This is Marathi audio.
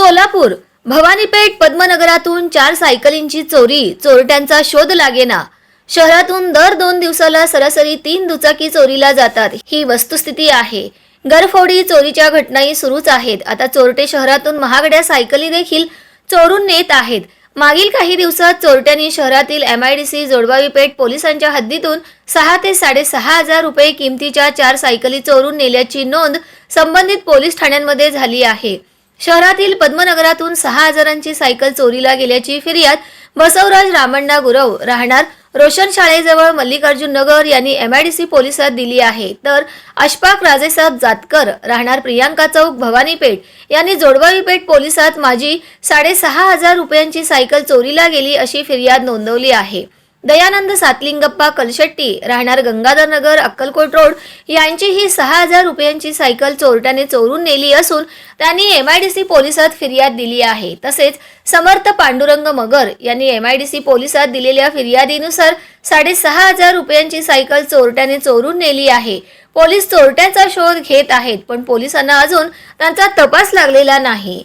सोलापूर भवानीपेठ पद्मनगरातून चार सायकलींची चोरी चोरट्यांचा शोध लागेना. शहरातून दर दोन दिवसाला सरासरी तीन दुचाकी चोरीला जातात ही वस्तुस्थिती आहे. गरफोडी चोरीच्या घटनाही सुरूच आहेत. आता चोरटे शहरातून महागड्या सायकली देखील चोरून नेत आहेत. मागील काही दिवसात चोरट्यांनी शहरातील एम आय डी सी जोडवावी पेठ पोलिसांच्या हद्दीतून सहा ते साडेसहा हजार रुपये किमतीच्या चार सायकली चोरून नेल्याची नोंद संबंधित पोलीस ठाण्यांमध्ये झाली आहे. शहरातील पद्मनगरातून सहा हजारांची सायकल चोरीला गेल्याची फिर्याद बसवराज रामण्णा गुरव राहणार. रोशन शाळेजवळ मल्लिकार्जुन नगर यांनी एमआयडीसी पोलिसात दिली आहे. तर अशफाक राजेसाहेब जातकर राहणार प्रियांका चौक भवानीपेठ यांनी जोडवावी पेठ पोलिसात माझी साडेसहा हजार रुपयांची सायकल चोरीला गेली अशी फिर्याद नोंदवली आहे. दयानंद सातलिंगप्पा कलशेट्टी राहणार गंगाधरनगर अक्कलकोट रोड यांची ही सहा हजार रुपयांची सायकल चोरट्याने चोरून नेली असून त्यांनी एमआयडीसी पोलिसात फिर्याद दिली आहे. तसेच समर्थ पांडुरंग मगर यांनी एमआयडीसी पोलिसात दिलेल्या फिर्यादीनुसार साडेसहा हजार रुपयांची सायकल चोरट्याने चोरून नेली आहे. पोलीस चोरट्याचा शोध घेत आहेत पण पोलिसांना अजून त्यांचा तपास लागलेला नाही.